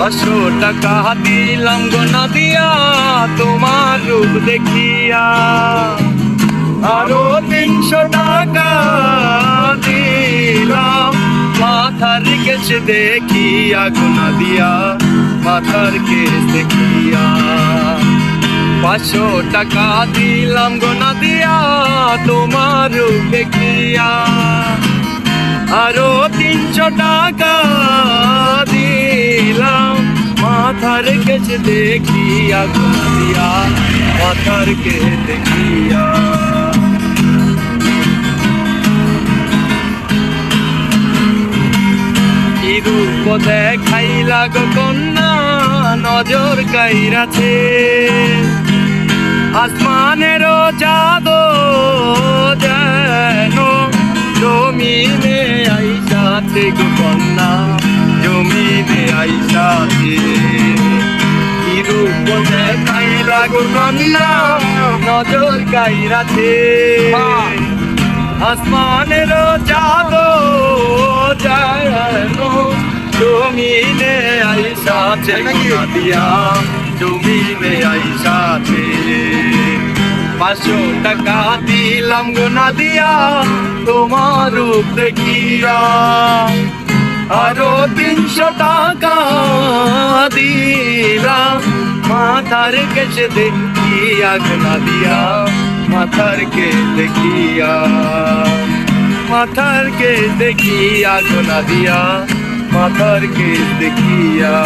পাঁচশো টাকা দিলাম গো না দিয়া তোমার রূপ দেখিয়া। আরও তিনশো টাকা দিলাম, মাথার কেছে দেখিয়া গুনা দিয়া মাথার কেস দেখিয়া। পাঁচশো টাকা দিলাম গোনা দিয়া তোমার রূপ দেখিয়া। আরও তিনশো টাকা কেছে দেখিয়া গোনা দিয়া মাথার কে দেখিয়া রূপ দেখাইলা গো কন্যা, নজর কাইরাছে। আসমানেরও জাদো যেন জমিনে আইসাতে গো কন্যা, জমিনে আইসাতে কি কন্যা নজর কাইরাছে আসমানের জমিনে আইসাছে দিয়া জমিনে আইসাছে পাঁচশো টাকা দিলাম গো না দিয়া তোমার রূপ দেখিয়া। আরও তিনশো টাকা দিলাম মাথার কেছে দেখিয়া দিয়া মাথার কে দেখিয়া। মাথার কে দেখিয়া দিয়া মাথার কে দেখিয়া।